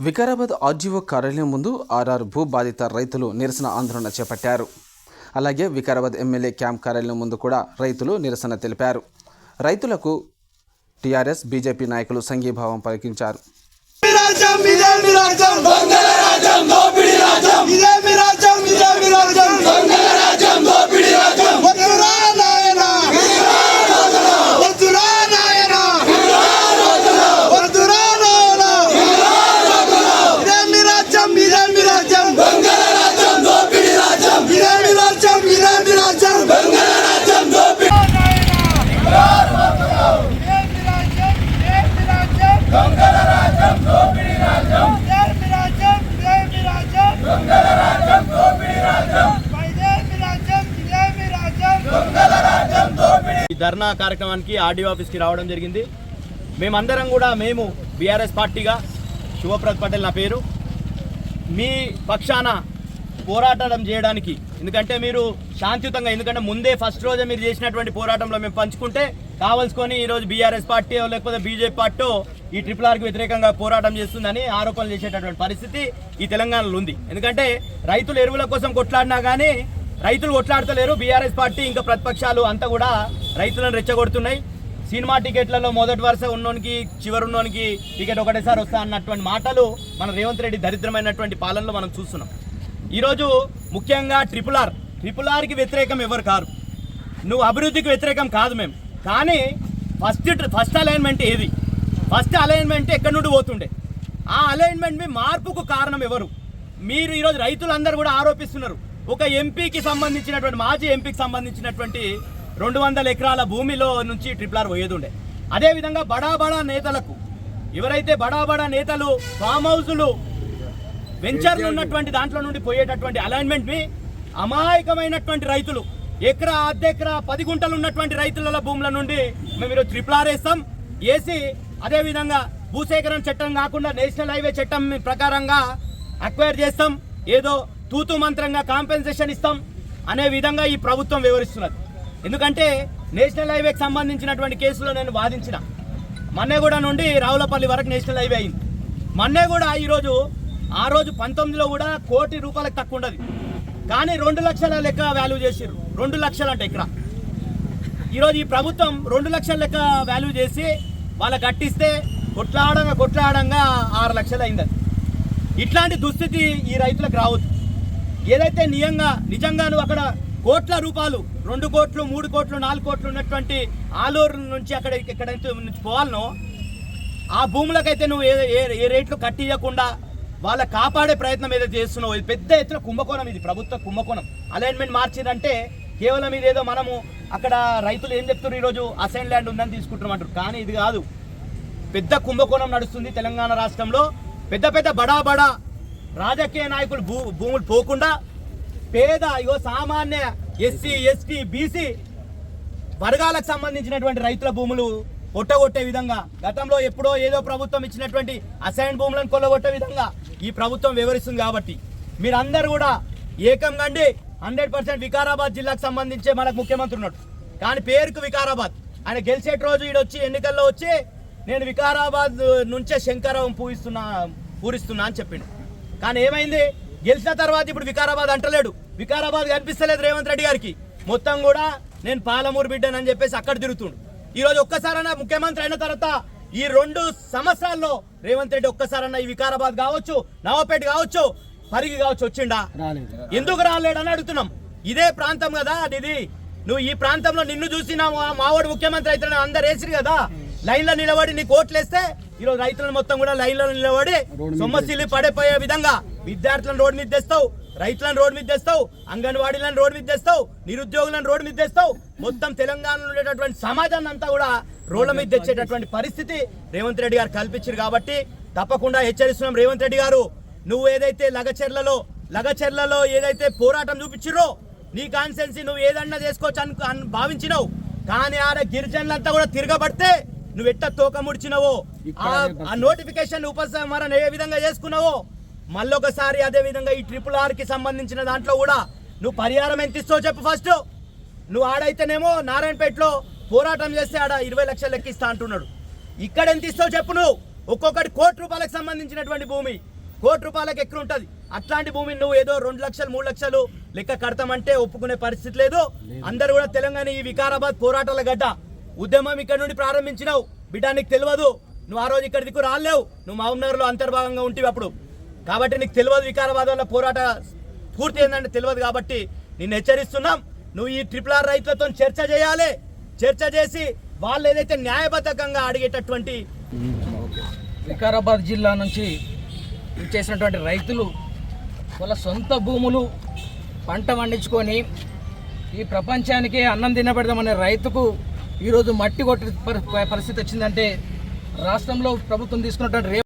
Vikarabad RGO కార్యాలయం ముందు RR భూ బాధిత రైతులు నిరసన ఆందోళన చేపట్టారు. అలాగే వికారాబాద్ ఎమ్మెల్యే క్యాంప్ కార్యాలయం ముందు కూడా రైతులు నిరసన తెలిపారు. రైతులకు టీఆర్ఎస్ బీజేపీ నాయకులు సంఘీభావం పలికించారు. రాజ్యం ఇదే మీ రాజ్యం దొంగల రాజ్యం దోపిడి రాజ్యం ఇదే మీ రాజ్యం ఇదే మీ రాజ్యం దొంగల రాజ్యం దోపిడి రాజ్యం వద్దురా నాయన వద్దురా నాయన వద్దురా నాయన ఇదే మీ రాజ్యం ఇదే మీ రాజ్యం దొంగల రాజ్యం దోపిడి రాజ్యం ఇదే మీ రాజ్యం ఇదే మీ రాజ్యం దొంగల రాజ్యం దోపిడి ఈ ధర్నా కార్యక్రమానికి ఆర్డీఓ ఆఫీస్కి రావడం జరిగింది. మేమందరం కూడా మేము బీఆర్ఎస్ పార్టీగా శివప్రద్ పటేల్ నా పేరు. మీ పక్షాన పోరాటం చేయడానికి ఎందుకంటే మీరు శాంతియుతంగా ఎందుకంటే ముందే ఫస్ట్ రోజే మీరు చేసినటువంటి పోరాటంలో మేము పంచుకుంటే కావలసుకొని ఈరోజు బీఆర్ఎస్ పార్టీ లేకపోతే బీజేపీ పార్టీ ఈ ట్రిపుల్ ఆర్కి వ్యతిరేకంగా పోరాటం చేస్తుందని ఆరోపణలు చేసేటటువంటి పరిస్థితి ఈ తెలంగాణలో ఉంది. ఎందుకంటే రైతులు ఎరువుల కోసం కొట్లాడినా కానీ రైతులు కొట్లాడతలేరు బీఆర్ఎస్ పార్టీ ఇంకా ప్రతిపక్షాలు అంతా కూడా రైతులను రెచ్చగొడుతున్నాయి. సినిమా టికెట్లలో మొదటి వరుస ఉన్నోనికి చివరి ఉన్నోనికి టికెట్ ఒకటేసారి వస్తా అన్నటువంటి మాటలు మన రేవంత్ రెడ్డి దరిద్రమైనటువంటి పాలనలో మనం చూస్తున్నాం. ఈరోజు ముఖ్యంగా ట్రిపుల్ ఆర్ ట్రిపుల్ ఆర్కి వ్యతిరేకం ఎవరు కారు? నువ్వు అభివృద్ధికి వ్యతిరేకం కాదు మేము కానీ ఫస్ట్ ఫస్ట్ అలైన్మెంట్ ఏది? ఫస్ట్ అలైన్మెంట్ ఎక్కడి నుండి పోతుండే? ఆ అలైన్మెంట్ మీ మార్పుకు కారణం ఎవరు? మీరు ఈరోజు రైతులందరూ కూడా ఆరోపిస్తున్నారు. ఒక ఎంపీకి సంబంధించినటువంటి మాజీ ఎంపీకి సంబంధించినటువంటి రెండు వందల ఎకరాల భూమిలో నుంచి ట్రిపుల్ ఆర్ పోయేది అదేవిధంగా బడా బడా నేతలకు ఎవరైతే బడా బడా నేతలు ఫామ్ హౌజులు వెంచర్లు ఉన్నటువంటి దాంట్లో నుండి పోయేటటువంటి అలైన్మెంట్ని అమాయకమైనటువంటి రైతులు ఎకరా అర్ధెకరా పది గుంటలు ఉన్నటువంటి రైతుల భూముల నుండి మేము ఈరోజు ట్రిపుల్ ఆర్ వేస్తాం. వేసి అదేవిధంగా భూసేకరణ చట్టం కాకుండా నేషనల్ హైవే చట్టం ప్రకారంగా అక్వైర్ చేస్తాం. ఏదో తూతు మంత్రంగా కాంపెన్సేషన్ ఇస్తాం అనే విధంగా ఈ ప్రభుత్వం వివరిస్తున్నది. ఎందుకంటే నేషనల్ హైవేకి సంబంధించినటువంటి కేసులో నేను వాదించిన. మన్నేగూడ నుండి రావులపల్లి వరకు నేషనల్ హైవే అయింది. మన్నేగూడ ఈరోజు ఆ రోజు పంతొమ్మిదిలో కూడా కోటి రూపాయలకు తక్కువ ఉండదు. కానీ రెండు లక్షల లెక్క వాల్యూ చేసిర్రు. రెండు లక్షలు అంటే ఇక్కడ. ఈరోజు ఈ ప్రభుత్వం రెండు లక్షల లెక్క వాల్యూ చేసి వాళ్ళకి గట్టిస్తే కొట్లాడంగా కొట్లాడంగా ఆరు లక్షలు అయింది ఇట్లాంటి దుస్థితి ఈ రైతులకు రావద్దు. ఏదైతే నియంగా నిజంగా నువ్వు అక్కడ కోట్ల రూపాయలు రెండు కోట్లు మూడు కోట్లు నాలుగు కోట్లు ఉన్నటువంటి ఆలూరు నుంచి అక్కడ ఎక్కడైతే నుంచి పోవాలనో ఆ భూములకైతే నువ్వు ఏ ఏ- రేట్లు కట్టియకుండా వాళ్ళ కాపాడే ప్రయత్నం ఏదైతే చేస్తున్నావు ఇది పెద్ద ఎత్తున కుంభకోణం ఇది ప్రభుత్వ కుంభకోణం. అలైన్మెంట్ మార్చిందంటే కేవలం ఇదేదో మనము అక్కడ రైతులు ఏం చెప్తున్నారు ఈరోజు? అసైన్ ల్యాండ్ ఉందని తీసుకుంటున్నామంటారు కానీ ఇది కాదు. పెద్ద కుంభకోణం నడుస్తుంది తెలంగాణ రాష్ట్రంలో. పెద్ద పెద్ద బడా బడా రాజకీయ నాయకులు భూ భూములు పోకుండా పేద ఇగో సామాన్య ఎస్సీ ఎస్టీ బీసీ వర్గాలకు సంబంధించినటువంటి రైతుల భూములు కొట్టగొట్టే విధంగా గతంలో ఎప్పుడో ఏదో ప్రభుత్వం ఇచ్చినటువంటి అసైన్ భూములను కొల్లగొట్టే విధంగా ఈ ప్రభుత్వం వివరిస్తుంది కాబట్టి మీరందరూ కూడా ఏకం కండి. హండ్రెడ్ పర్సెంట్ వికారాబాద్ జిల్లాకు సంబంధించే మనకు ముఖ్యమంత్రి ఉన్నాడు. కానీ పేరుకు వికారాబాద్. ఆయన గెలిచేట రోజు ఈడొచ్చి ఎన్నికల్లో వచ్చి నేను వికారాబాద్ నుంచే శంకరం పూయిస్తున్నా పూరిస్తున్నా అని చెప్పిండు. కానీ ఏమైంది? గెలిచిన తర్వాత ఇప్పుడు వికారాబాద్ అంటలేడు. వికారాబాద్ కనిపిస్తలేదు రేవంత్ రెడ్డి గారికి. మొత్తం కూడా నేను పాలమూరు బిడ్డనని చెప్పేసి అక్కడ తిరుగుతుండు. ఈ రోజు ఒక్కసారన్నా ముఖ్యమంత్రి అయిన తర్వాత ఈ రెండు సంవత్సరాల్లో రేవంత్ రెడ్డి ఒక్కసారన్నా ఈ వికారాబాద్ కావచ్చు నవాపేట కావచ్చు పరిగి కావచ్చు వచ్చిండా? ఎందుకు రాలేడని అడుగుతున్నాం. ఇదే ప్రాంతం కదా ఇది నువ్వు ఈ ప్రాంతంలో నిన్ను చూసి నా మా- మావాడు ముఖ్యమంత్రి అయితే అందరు వేసిరు కదా. లైన్లో నిలబడి నీకు ఓట్లేస్తే ఈరోజు రైతులను మొత్తం కూడా లైన్లో నిలబడి సొమ్మసిల్లి పడిపోయే విధంగా విద్యార్థులను రోడ్డు మీద తెస్తావు రైతులను రోడ్డు మీద తెస్తావు అంగన్వాడీలను రోడ్డు మీద తెస్తావు నిరుద్యోగులను రోడ్డు మీద తెస్తావు. మొత్తం తెలంగాణలో ఉండేటటువంటి సమాజాన్ని అంతా కూడా రోడ్ల మీద తెచ్చేటటువంటి పరిస్థితి రేవంత్ రెడ్డి గారు కల్పించారు కాబట్టి తప్పకుండా హెచ్చరిస్తున్నాం రేవంత్ రెడ్డి గారు. నువ్వు ఏదైతే లగచెర్లలో లగచెర్లలో ఏదైతే పోరాటం చూపించిరో నీ కాన్సెన్సీ నువ్వు ఏదన్నా చేసుకోవచ్చు అని భావించినావు. కానీ ఆడ గిరిజనులంతా కూడా తిరగబడితే నువ్వు ఎట్ట తోక ముడిచినవో? ఆ- నోటిఫికేషన్ ఉపసంహరణ ఏ విధంగా చేసుకున్నావో? మళ్ళొకసారి అదే విధంగా ఈ ట్రిపుల్ ఆర్కి సంబంధించిన దాంట్లో కూడా నువ్వు పరిహారం ఎంత ఇస్తావు చెప్పు ఫస్ట్. నువ్వు ఆడైతేనేమో నారాయణపేటలో పోరాటం చేస్తే ఆడ ఇరవై లక్షలు లెక్కిస్తా అంటున్నాడు. ఇక్కడ ఎంత ఇస్తావు చెప్పు నువ్వు. ఒక్కొక్కటి కోటి రూపాయలకు సంబంధించినటువంటి భూమి. కోటి రూపాయలకు ఎక్కువ ఉంటుంది అట్లాంటి భూమిని నువ్వు ఏదో రెండు లక్షలు మూడు లక్షలు లెక్క కడతామంటే ఒప్పుకునే పరిస్థితి లేదు. అందరు కూడా తెలంగాణ ఈ వికారాబాద్ పోరాటాల గడ్డ. ఉద్యమం ఇక్కడ నుండి ప్రారంభించినావు. బిడ్డ నీకు తెలియదు నువ్వు ఆ రోజు ఇక్కడ దిక్కు రాలేవు. నువ్వు మహబూబ్నగర్లో అంతర్భాగంగా ఉంటివి అప్పుడు. కాబట్టి నీకు తెలియదు వికారాబాద్ వల్ల పోరాట పూర్తి ఏంటంటే తెలియదు కాబట్టి నిన్ను హెచ్చరిస్తున్నాం. నువ్వు ఈ ట్రిపుల్ ఆర్ రైతులతో చర్చ చేయాలి. చర్చ చేసి వాళ్ళు ఏదైతే న్యాయబద్ధకంగా అడిగేటటువంటి వికారాబాద్ జిల్లా నుంచి చేసినటువంటి రైతులు వాళ్ళ సొంత భూములు పంట పండించుకొని ఈ ప్రపంచానికి అన్నం తినబెడదామనే రైతుకు ఈరోజు మట్టి కొట్టే పరిస్థితి వచ్చిందంటే రాష్ట్రంలో ప్రభుత్వం తీసుకున్నటువంటి